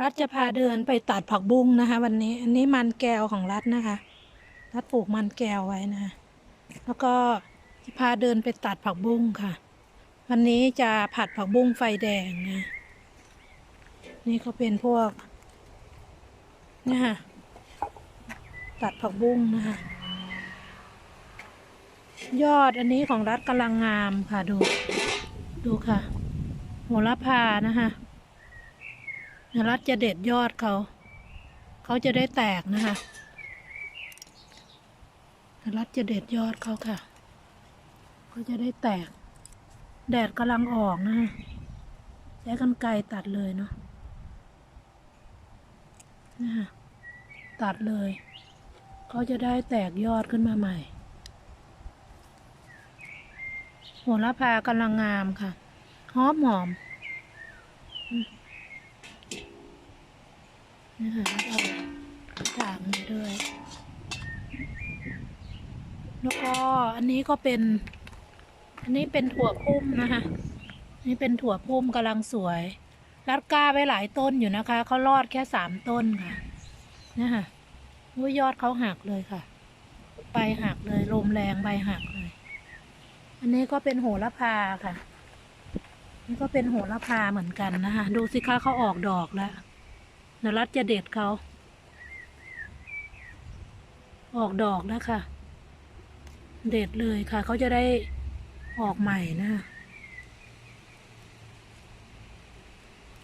รัฐจะพาเดินไปตัดผักบุ้งนะคะ วันนี้ อันนี้มันแก้วของรัฐนะคะ รัฐปลูกมันแก้วไว้นะะแล้วก็จะพาเดินไปตัดผักบุ้งค่ะ วันนี้จะผัดผักบุ้งไฟแดงนะ นี่ก็เป็นพวกนี่ค่ะ ตัดผักบุ้งนะคะ ยอดอันนี้ของรัฐกำลังงามค่ะดู ดูค่ะโหระพานะคะ รัฐจะเด็ดยอดเขา เขาจะได้แตกนะคะรัฐจะเด็ดยอดเขาค่ะ เขาจะได้แตก แดดกำลังออกนะคะใช้กันไกรตัดเลยเนาะนะคะตัดเลย เขาจะได้แตกยอดขึ้นมาใหม่โหระพากำลังงามค่ะ หอมหอม นี่ค่ะเอาถางนี้ด้วย แล้วก็อันนี้ก็เป็น อันนี้เป็นถั่วพุ่มนะคะ นี่เป็นถั่วพุ่มกำลังสวย รัดก้าไว้หลายต้นอยู่นะคะ เขารอดแค่สามต้นค่ะนี่ค่ะอุ้ยยอดเขาหักเลยค่ะ ใบหักเลยลมแรงใบหักเลย อันนี้ก็เป็นโหระพาค่ะนี่ก็เป็นโหระพาเหมือนกันนะคะ ดูสิคะเขาออกดอกแล้ว นรัตจะเด็ดเขา ออกดอกแล้วค่ะเด็ดเลยค่ะ เขาจะได้ออกใหม่นะคะ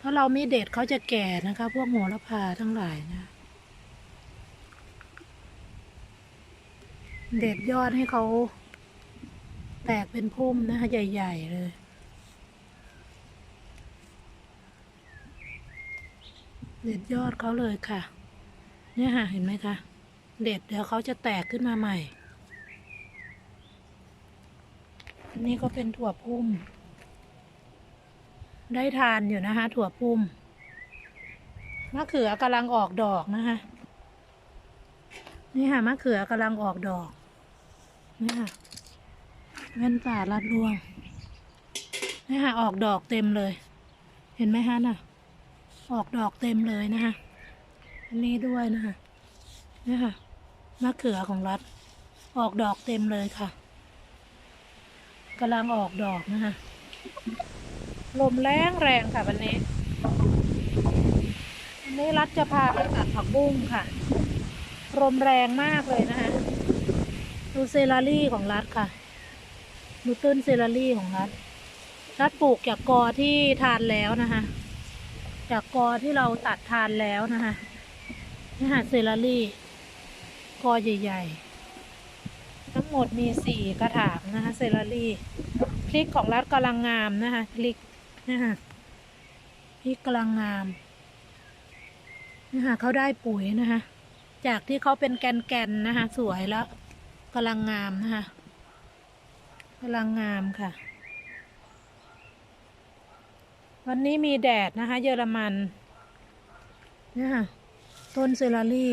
ถ้าเราไม่เด็ดเขาจะแก่นะคะ พวกโหระพาทั้งหลายนะ เด็ดยอดให้เขาแตกเป็นพุ่มนะคะใหญ่ ๆ เลย เด็ดยอดเขาเลยค่ะ เนี่ยค่ะเห็นไหมคะ เด็ดเดี๋ยวเขาจะแตกขึ้นมาใหม่อันนี้ก็เป็นถั่วพุ่ม ได้ทานอยู่นะคะ ถั่วพุ่มมะเขือกำลังออกดอกนะคะ นี่ค่ะมะเขือกำลังออกดอก นี่ค่ะแว่นตาลัดรวงนี่ค่ะออกดอกเต็มเลย เห็นไหมฮะน่ะ ออกดอกเต็มเลยนะคะอันนี้ด้วยนะคะนี่ค่ะมะเขือของรัฐ ออกดอกเต็มเลยค่ะกำลังออกดอกนะคะลมแรงแรงค่ะวันนี้วันนี้รัฐจะพาไปตัดผักบุ้งค่ะลมแรงมากเลยนะคะดูเซลารี่ของรัฐค่ะดูต้นเซลารี่ของรัฐรัฐปลูกจากกอที่ทานแล้วนะคะ จากกอที่เราตัดทานแล้วนะคะนี่ค่ะเซลารี่ กอใหญ่ ๆ ทั้งหมดมีสี่กระถางนะคะเซลารี่พริกของรัฐกำลังงามนะคะพริกนะคะพริกกำลังงามนะคะเขาได้ปุ๋ยนะคะจากที่เขาเป็นแกนๆนะคะสวยแล้วกำลังงามนะคะกำลังงามค่ะ วันนี้มีแดดนะคะ เยอรมันเนี่ยค่ะต้นเซลารี่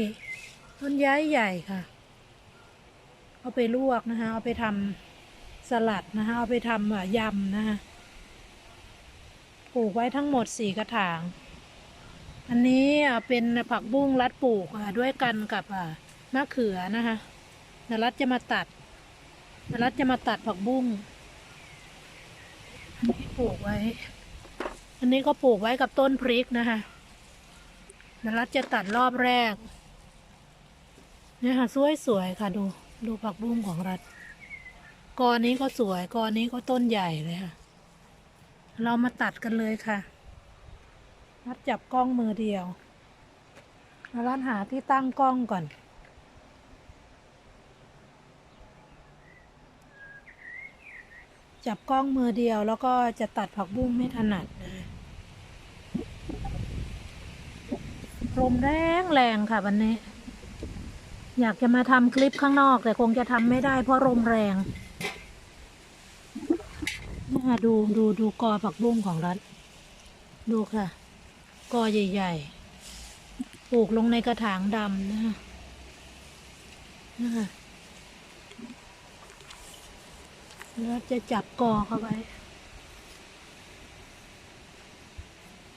ต้นย้ายใหญ่ค่ะ เอาไปลวกนะคะ เอาไปทำสลัดนะคะ เอาไปทำอะยำนะคะปลูกไว้ทั้งหมดสี่กระถาง อันนี้เป็นผักบุ้งรัดปลูกด้วยกันกับมะเขือนะคะนรัดจะมาตัดนรัดจะมาตัดผักบุ้งอันนี้ปลูกไว้ อันนี้ก็ปลูกไว้กับต้นพริกนะคะนรัตจะตัดรอบแรก เนี่ยค่ะสวยๆค่ะดู ดูผักบุ้งของรัฐกอนี้ก็สวยกอนี้ก็ต้นใหญ่เลยค่ะ เรามาตัดกันเลยค่ะรัดจับกล้องมือเดียวรัดหาที่ตั้งกล้องก่อน จับกล้องมือเดียวแล้วก็จะตัดผักบุ้งไม่ถนัดนะ ลมแรงแรงค่ะวันนี้ อยากจะมาทำคลิปข้างนอก แต่คงจะทำไม่ได้เพราะลมแรงนี่ดูดูดูกอผักบุ้งของรัฐดูค่ะ กอใหญ่ๆปลูกลงในกระถางดำนะคะนะคะแล้วจะจับกอเข้าไว้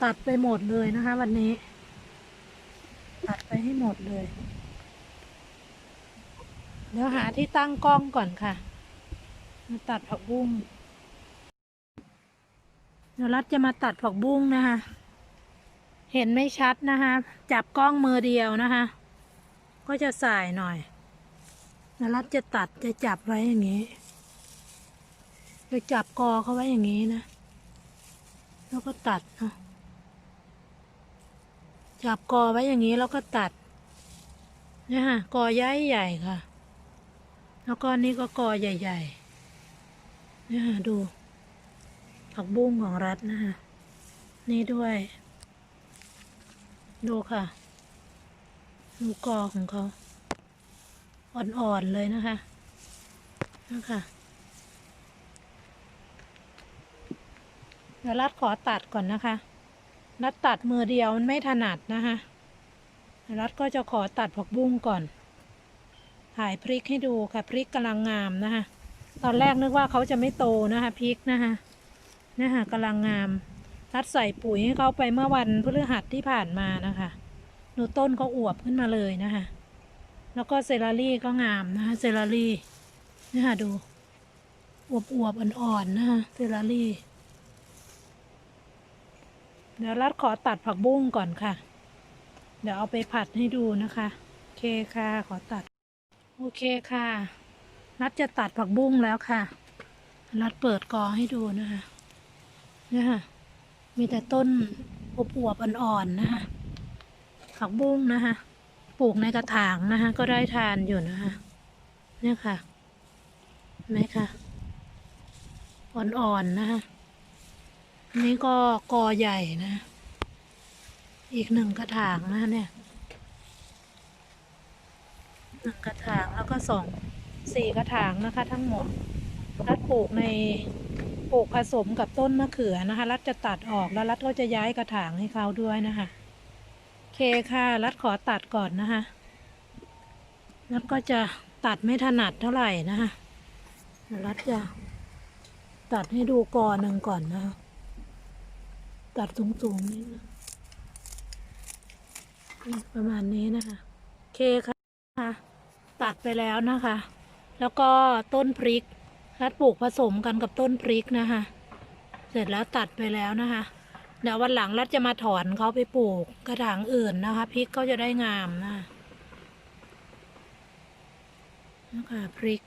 ตัดไปหมดเลยนะคะวันนี้ ตัดไปให้หมดเลย เดี๋ยวหาที่ตั้งกล้องก่อนค่ะ มาตัดผักบุ้ง เดี๋ยวรัดจะมาตัดผักบุ้งนะคะ เห็นไม่ชัดนะคะ จับกล้องมือเดียวนะคะ ก็จะสายหน่อยเดี๋ยวรัดจะตัดจะจับไว้อย่างนี้ จะจับกอเขาไว้อย่างนี้นะ แล้วก็ตัดเนาะ จับกอไว้อย่างนี้แล้วก็ตัดเนี่ยค่ะกอใหญ่ใหญ่ค่ะ แล้วก็นี่ก็กอใหญ่ๆเนี่ยค่ะดู ผักบุ้งของรัฐนะคะนี่ด้วย ดูค่ะ ดูกอของเขา อ่อนๆเลยนะคะนะคะเดี๋ยวรัดขอตัดก่อนนะคะ รัดตัดมือเดียวมันไม่ถนัดนะคะรัดก็จะขอตัดผักบุ้งก่อน ถ่ายพริกให้ดูค่ะพริกกำลังงามนะคะ ตอนแรกนึกว่าเขาจะไม่โตนะคะพริกนะคะนะคะกำลังงาม รัดใส่ปุ๋ยให้เขาไปเมื่อวันพฤหัสที่ผ่านมานะคะดูต้นเขาอวบขึ้นมาเลยนะคะแล้วก็เซลารี่ก็งามนะคะเซลารี่นะคะดูอวบอวบๆอ่อนๆนะคะเซลารี่ เดี๋ยวรัดขอตัดผักบุ้งก่อนค่ะ เดี๋ยวเอาไปผัดให้ดูนะคะ โอเคค่ะ ขอตัด โอเคค่ะ รัดจะตัดผักบุ้งแล้วค่ะ รัดเปิดกอให้ดูนะคะเนี่ยค่ะ มีแต่ต้นอวบๆอ่อนๆนะคะผักบุ้งนะคะปลูกในกระถางนะคะก็ได้ทานอยู่นะคะเนี่ยค่ะไหมคะอ่อนๆนะคะ นนี้ก็กอใหญ่นะ อีกหนึ่งกระถางนะเนี่ยหนึ่งกระถางแล้วก็สองสี่กระถางนะคะ ทั้งหมดรัดปลูกในปลูกผสมกับต้นมะเขือนะคะ รัดจะตัดออกแล้วรัดก็จะย้ายกระถางให้เขาด้วยนะคะเคค่ะ รัดขอตัดก่อนนะคะรัดก็จะตัดไม่ถนัดเท่าไหร่นะคะรัดจะตัดให้ดูกอหนึ่งก่อนนะคะ ตัดสูงๆนี่นะประมาณนี้นะคะโอเคค่ะ ตัดไปแล้วนะคะ แล้วก็ต้นพริกรัดปลูกผสมกันกับต้นพริกนะคะ เสร็จแล้วตัดไปแล้วนะคะ เดี๋ยววันหลังรัดจะมาถอนเขาไปปลูกกระถางอื่นนะคะ พริกเขาจะได้งามนะนะคะพริก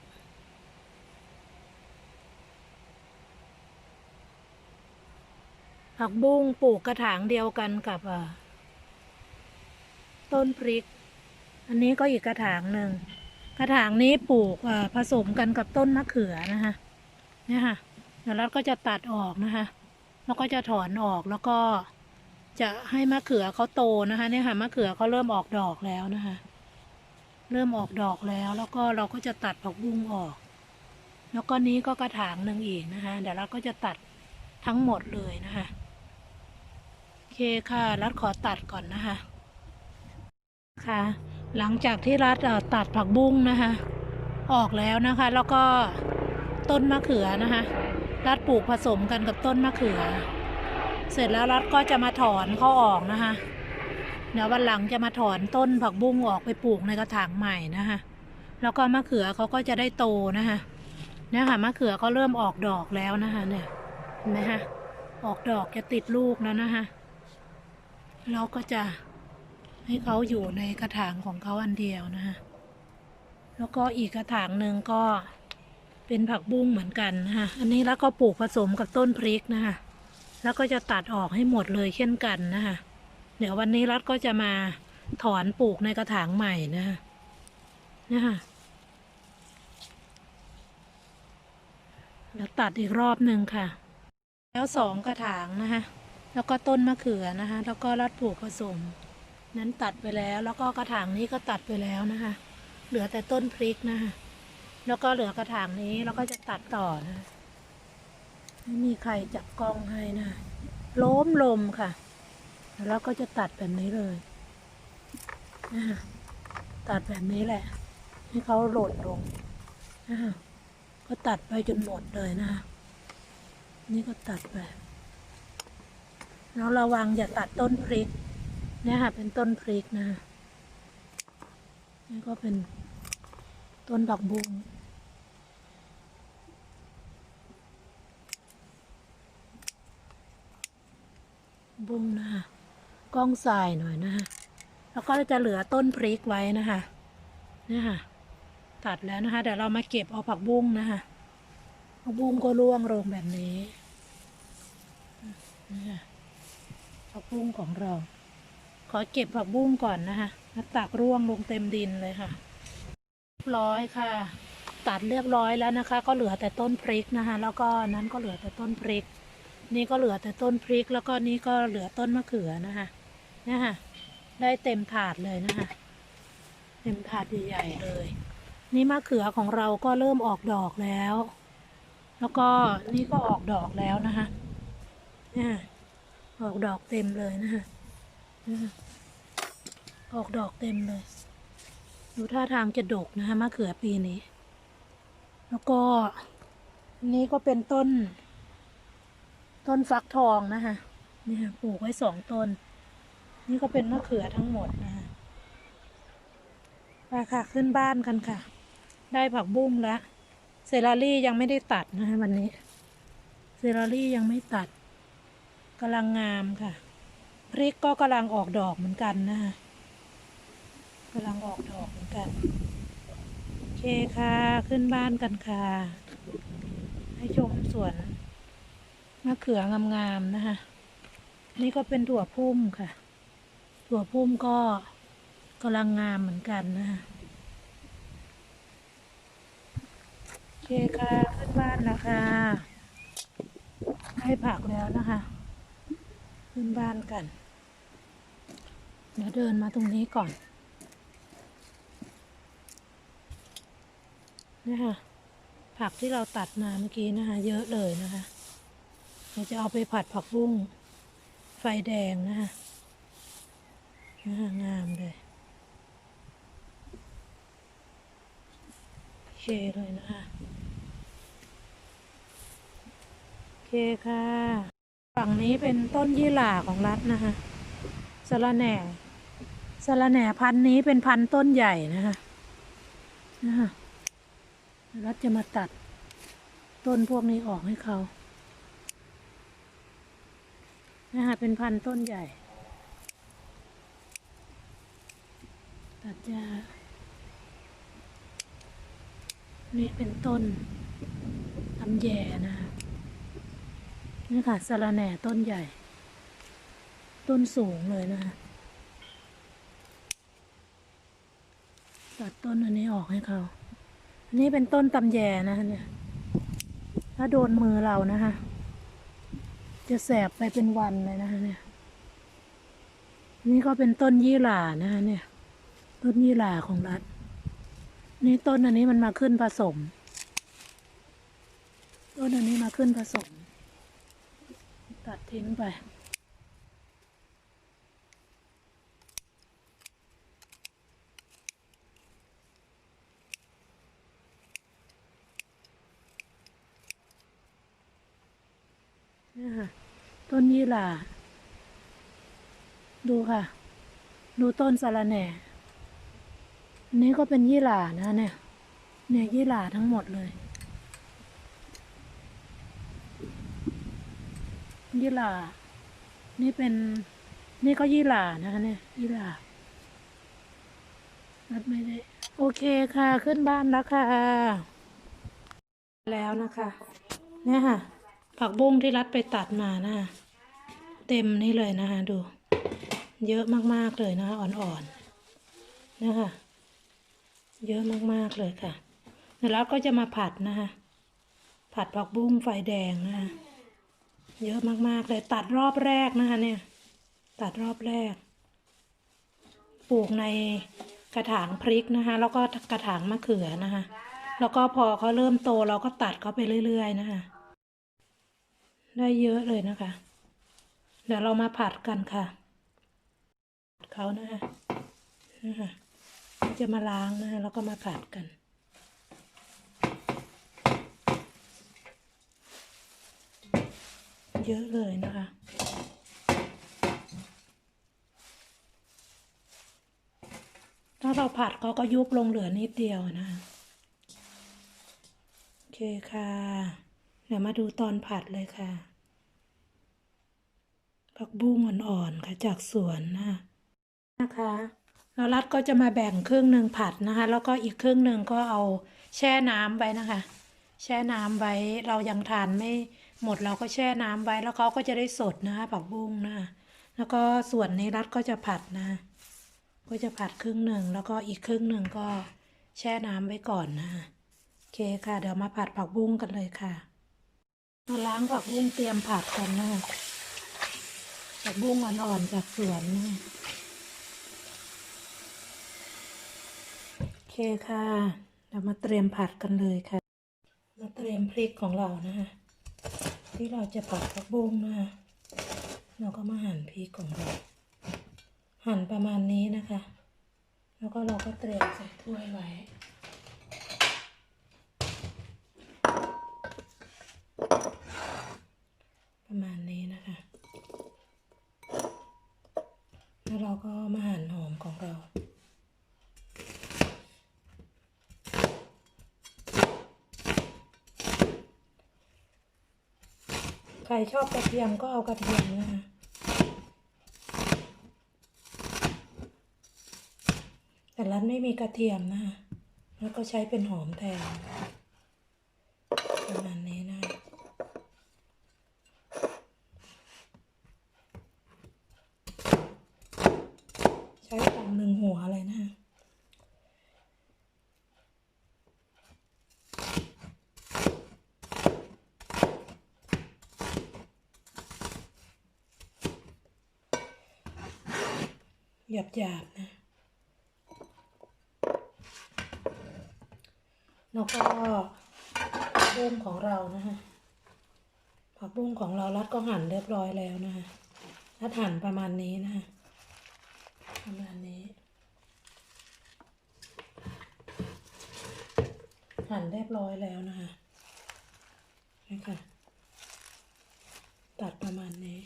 ผักบุ้งปลูกกระถางเดียวกันกับต้นพริก อันนี้ก็อีกกระถางหนึ่งกระถางนี้ปลูกผสมกันกับต้นมะเขือนะคะเนี่ยค่ะเดี๋ยวเราก็จะตัดออกนะคะ แล้วก็จะถอนออกแล้วก็จะให้มะเขือเขาโตนะคะเนี่ยค่ะมะเขือเขาเริ่มออกดอกแล้วนะคะ เริ่มออกดอกแล้วแล้วก็เราก็จะตัดผักบุ้งออก แล้วก็นี้ก็กระถางหนึ่งอีกนะคะเดี๋ยวเราก็จะตัดทั้งหมดเลยนะคะ เคค่ะ รัดขอตัดก่อนนะคะ ค่ะ หลังจากที่รัดตัดผักบุ้งนะคะ ออกแล้วนะคะ แล้วก็ต้นมะเขือนะคะ รัดปลูกผสมกันกับต้นมะเขือ เสร็จแล้วรัดก็จะมาถอนเขาออกนะคะ เดี๋ยววันหลังจะมาถอนต้นผักบุ้งออกไปปลูกในกระถางใหม่นะคะ แล้วก็มะเขือเขาก็จะได้โตนะคะเนี่ยค่ะมะเขือเขาเริ่มออกดอกแล้วนะคะเนี่ยเห็นไหมคะออกดอกจะติดลูกแล้วนะคะ เราก็จะให้เขาอยู่ในกระถางของเขาอันเดียวนะคะแล้วก็อีกกระถางหนึ่งก็เป็นผักบุ้งเหมือนกันนะคะอันนี้แล้วก็ปลูกผสมกับต้นพริกนะคะแล้วก็จะตัดออกให้หมดเลยเช่นกันนะคะเดี๋ยววันนี้รัฐก็จะมาถอนปลูกในกระถางใหม่นะคะนะคะแล้วตัดอีกรอบหนึ่งค่ะ แล้วสองกระถางนะคะ แล้วก็ต้นมะเขือนะคะ แล้วก็รัดปลูกผสม นั้นตัดไปแล้ว แล้วก็กระถางนี้ก็ตัดไปแล้วนะคะ เหลือแต่ต้นพริกนะคะ แล้วก็เหลือกระถางนี้แล้วก็จะตัดต่อนะไม่มีใครจับกล้องให้นะล้มลมค่ะ แล้วก็จะตัดแบบนี้เลยนะะตัดแบบนี้แหละ ให้เขาหล่นลงนะะก็ตัดไปจนหมดเลยนะคะนี่ก็ตัดไปแล้วระวังอย่าตัดต้นพริกเนี่ยค่ะ เป็นต้นพริกนะนี่ก็เป็นต้นดอกบุ้งบุ้งนะคะกล้องสายหน่อยนะคะแล้วก็จะเหลือต้นพริกไว้นะคะเนี่ยค่ะ ตัดแล้วนะคะ เดี๋ยวเรามาเก็บเอาผักบุ้งนะคะผักบุ้งก็ร่วงลงแบบนี้นี่ค่ะ ผักบุ้งของเรา ขอเก็บผักบุ้งก่อนนะคะแล้วตักร่วงลงเต็มดินเลยค่ะเรียบร้อยค่ะ ตัดเรียบร้อยแล้วนะคะ ก็เหลือแต่ต้นพริกนะคะ แล้วก็นั้นก็เหลือแต่ต้นพริก นี่ก็เหลือแต่ต้นพริก แล้วก็นี่ก็เหลือต้นมะเขือนะคะเนี่ยค่ะได้เต็มถาดเลยนะคะ เต็มถาดใหญ่ๆเลย นี่มะเขือของเราก็เริ่มออกดอกแล้ว แล้วก็นี่ก็ออกดอกแล้วนะคะเนี่ย ออกดอกเต็มเลยนะคะออกดอกเต็มเลย ดูท่าทางจะดกนะคะมะเขือปีนี้ แล้วก็นี่ก็เป็นต้น ต้นฟักทองนะคะนี่ค่ะปลูกไว้สองต้น นี่ก็เป็นมะเขือทั้งหมดนะคะไปค่ะขึ้นบ้านกันค่ะ ได้ผักบุ้งแล้วเซลารี่ยังไม่ได้ตัดนะคะวันนี้ เซลารี่ยังไม่ตัด กำลังงามค่ะ พริกก็กำลังออกดอกเหมือนกันนะคะกำลังออกดอกเหมือนกันโอเคค่ะ ขึ้นบ้านกันค่ะ ให้ชมสวนมะเขืองามๆนะคะนี่ก็เป็นถั่วพุ่มค่ะ ถั่วพุ่มก็กำลังงามเหมือนกันนะคะโอเคค่ะ ขึ้นบ้านแล้วค่ะให้ผักแล้วนะคะ ขึ้นบ้านกัน เดี๋ยวเดินมาตรงนี้ก่อนนี่ค่ะผักที่เราตัดมาเมื่อกี้นะคะเยอะเลยนะคะเราจะเอาไปผัดผักบุ้งไฟแดงนะคะนะคะงามเลยโอเคเลยนะคะโอเคค่ะ ฝั่งนี้เป็นต้นยี่หร่าของรัฐนะคะสะระแหน่สะระแหน่พันธุ์นี้เป็นพันธุ์ต้นใหญ่นะคะนะคะรัฐจะมาตัดต้นพวกนี้ออกให้เขานะคะเป็นพันธุ์ต้นใหญ่ ตัดจะนี่เป็นต้นตำแยนะคะ นี่ค่ะสะระแหน่ต้นใหญ่ ต้นสูงเลยนะคะตัดต้นอันนี้ออกให้เขาอันนี้เป็นต้นตำแยนะคะเนี่ย ถ้าโดนมือเรานะคะ จะแสบไปเป็นวันเลยนะคะเนี่ย นี่ก็เป็นต้นยี่หร่านะคะเนี่ย ต้นยี่หร่าของรัฐ นี่ต้นอันนี้มันมาขึ้นผสม ต้นอันนี้มาขึ้นผสม ตัดทิ้งไปนี่ยค่ะต้นยี่หร่า ดูค่ะ ดูต้นสะระแหน่อันนี้ก็เป็นยี่หร่านะเนี่ย เนี่ยยี่หร่าทั้งหมดเลย ยี่หร่า นี่เป็น นี่ก็ยี่หร่านะคะเนี่ยยี่หร่ารัดไม่ได้ โอเคค่ะ ขึ้นบ้านแล้วค่ะ แล้วนะคะ เนี่ยค่ะ ผักบุ้งที่รัดไปตัดมานะคะเต็มนี่เลยนะคะดู เยอะมากๆเลยนะคะอ่อนๆนะคะเยอะมากๆเลยค่ะเดี๋ยวก็จะมาผัดนะคะผัดผักบุ้งไฟแดงนะคะ เยอะมากๆเลยตัดรอบแรกนะคะเนี่ย ตัดรอบแรก ปลูกในกระถางพริกนะคะ แล้วก็กระถางมะเขือนะคะ แล้วก็พอเขาเริ่มโตเราก็ตัดเขาไปเรื่อย ๆ นะคะ ได้เยอะเลยนะคะ เดี๋ยวเรามาผัดกันค่ะเขานะคะนะคะจะมาล้างนะคะแล้วก็มาผัดกัน เยอะเลยนะคะ ถ้าเราผัดก็ก็ยุบลงเหลือนิดเดียวนะ โอเคค่ะ เดี๋ยวมาดูตอนผัดเลยค่ะผักบุ้งอ่อนๆค่ะจากสวนนะนะคะแล้วรัดก็จะมาแบ่งครึ่งหนึ่งผัดนะคะ แล้วก็อีกครึ่งหนึ่งก็เอาแช่น้ำไว้นะคะ แช่น้ำไว้เรายังทานไม่ หมดเราก็แช่น้ำไว้แล้วเขาก็จะได้สดนะคะผักบุ้งนะแล้วก็ส่วนในรัดก็จะผัดนะ ก็จะผัดครึ่งหนึ่งแล้วก็อีกครึ่งหนึ่งก็แช่น้ำไว้ก่อนนะโอเคค่ะ เดี๋ยวมาผัดผักบุ้งกันเลยค่ะมาล้างผักบุ้งเตรียมผัดกันนะผักบุ้งอ่อนๆจากสวนนะโอเคค่ะเดี๋ยวมาเตรียมผัดกันเลยค่ะ มาเตรียมพริกของเรานะคะ ที่เราจะผัดผักบุ้งนะเราก็มาหั่นพริกของเรา หั่นประมาณนี้นะคะ แล้วก็เราก็เตรียมใส่ถ้วยไว้ ประมาณนี้นะคะ แล้วเราก็มาหั่นหอมของเรา ใคร ชอบกระเทียมก็เอากระเทียมนะคะแต่ร้านไม่มีกระเทียมนะคะแล้วก็ใช้เป็นหอมแทน ประมาณนี้นะ ใช้ฝั่งหนึ่งหัวเลยนะ หยาบหยาบๆนะ แล้วก็ผักบุ้งของเรานะคะผักบุ้งของเรารัดก็หั่นเรียบร้อยแล้วนะคะรัดหั่นประมาณนี้นะคะประมาณนี้ หั่นเรียบร้อยแล้วนะคะนี่ค่ะ ตัดประมาณนี้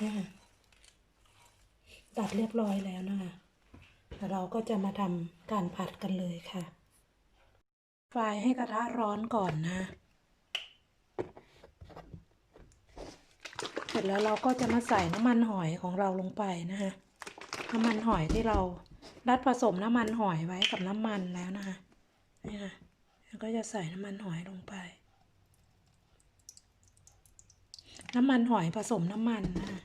เนี่ยค่ะ ตั ดเรียบร้อยแล้วนะคะแล้วเราก็จะมาทำการผัดกันเลยค่ะไฟให้กระทะร้อนก่อนนะ เสร็จแล้วเราก็จะมาใส่น้ำมันหอยของเราลงไปนะคะน้ำมันหอยที่เรารัดผสมน้ำมันหอยไว้กับน้ำมันแล้วนะคะนี่ค่ะแล้วก็จะใส่น้ำมันหอยลงไป น้ำมันหอยผสมน้ำมันนะคะ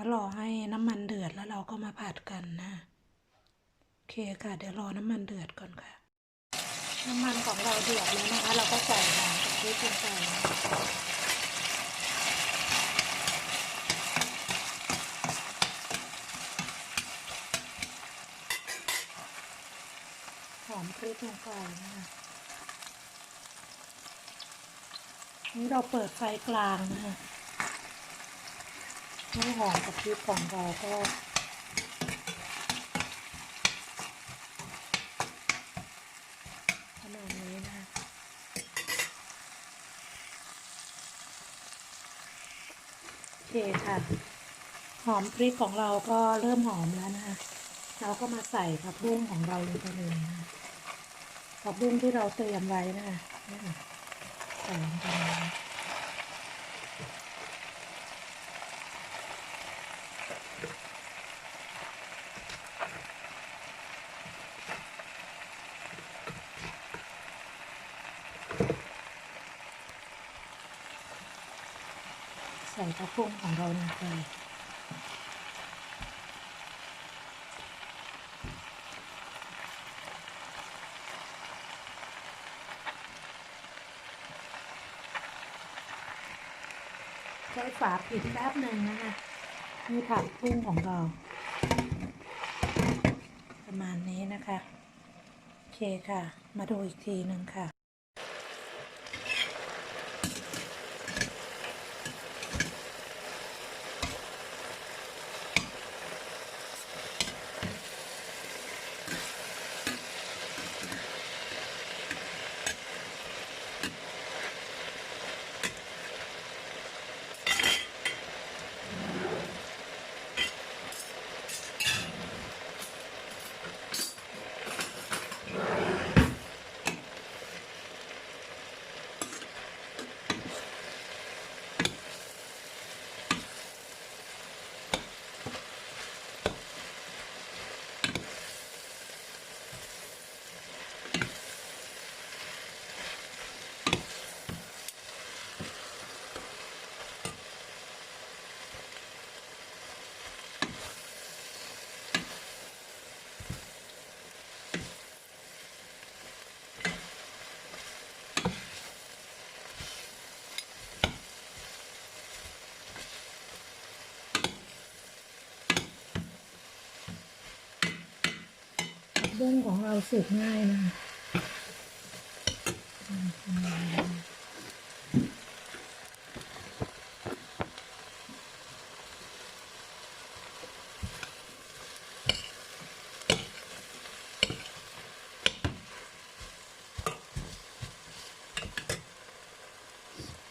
แล้วรอให้น้ำมันเดือดแล้วเราก็มาผัดกันนะโอเคค่ะ เดี๋ยวรอน้ำมันเดือดก่อนค่ะ น้ำมันของเราเดือดแล้วนะคะ เราก็ใส่หอมกับพริกลงไปหอมพริกลงไปนะคะนี่เราเปิดไฟกลางนะคะ ให้หอมกับพริกของเราก็ประมาณนี้นะโอเคค่ะ หอมพริกของเราก็เริ่มหอมแล้วนะคะ เราก็มาใส่ผักบุ้งของเราลงไปเลยนะคะผักบุ้งที่เราเตรียมไว้นะคะนี่ค่ะใส่ลงไป กระพุ้งของเราลงไปใช้ฝาปิดแป๊บหนึ่งนะคะนี่ผักพุ้งของเรา ประมาณนี้นะคะ โอเคค่ะ มาดูอีกทีหนึ่งค่ะ บุ้งของเราสุกง่ายนะคะ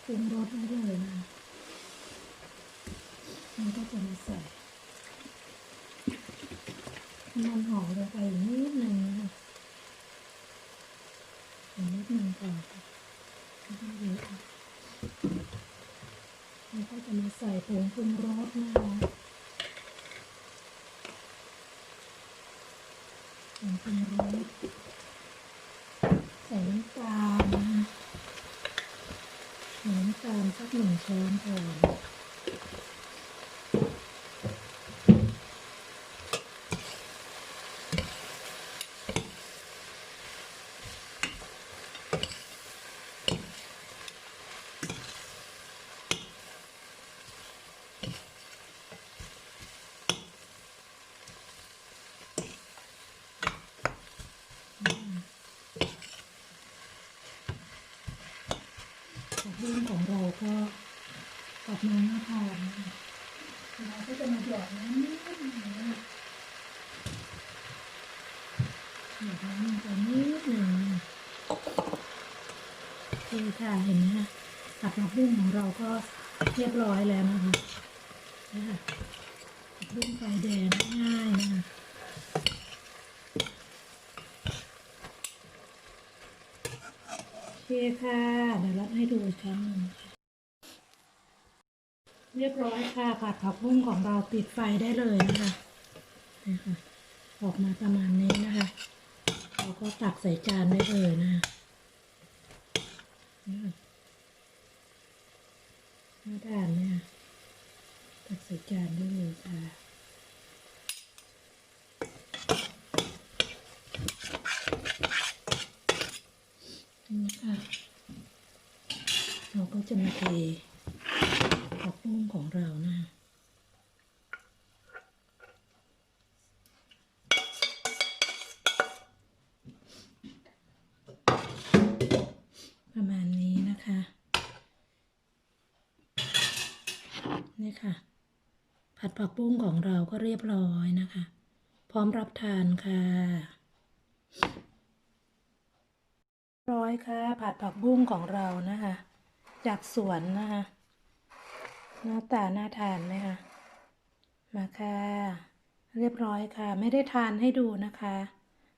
ปรุงรสไว้เลยนะมันก็จะมาใส่มันหอมลงไปอีกนิดหนึ่ะคะอีกนิดหนึ่งก่อนค่ะไม่ต้องเยอะค่ะแล้วก็จะมา ใส่ผงปรุงรสนะคะผงปรุงรสใส่น้ำตาลน้ำตาลสักหนึ่งช้อนก่อน ผักบุ้งของเราก็กลับมาหน้าทานนะคะเราก็จะมาหยอดน้ำนิดหนึงหยอดน้ำลงไปนิดหนึ่งโอค่ะเห็นไหมคะผักผักบุ้งของเราก็เรียบร้อยแล้วนะคะนี่ค่ะผักบุ้งไฟแดงง่ายนะคะ โอเคค่ะ เดี๋ยวรับให้ดูอีกครั้งหนึ่งค่ะเรียบร้อยค่ะ ผัดผักบุ้งของเราปิดไฟได้เลยนะคะนี่ค่ะ ออกมาประมาณนี้นะคะ เราก็ตักใส่จานได้เลยนะคะนี่ค่ะน่าทานไหมคะตักใส่จานได้เลยค่ะ นี่ค่ะ เราก็ จะมาเทผักบุ้งของเรานะประมาณนี้นะคะ นี่ค่ะ ผัดผักบุ้งของเราก็เรียบร้อยนะคะ พร้อมรับทานค่ะร้อยค่ะ ผัดผักบุ้งของเรานะคะ จากสวนนะคะหน้าตาน่าทานไหมคะมาค่ะ เรียบร้อยค่ะ ไม่ได้ทานให้ดูนะคะ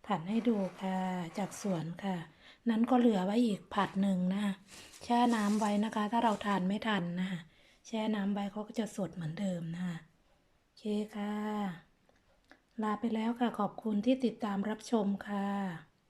ผัดให้ดูค่ะ จากสวนค่ะ นั้นก็เหลือไว้อีกผัดหนึ่งนะแช่น้ำไว้นะคะ ถ้าเราทานไม่ทันนะแช่น้ำไว้เขาก็จะสดเหมือนเดิมนะคะโอเคค่ะ ลาไปแล้วค่ะขอบคุณที่ติดตามรับชมค่ะ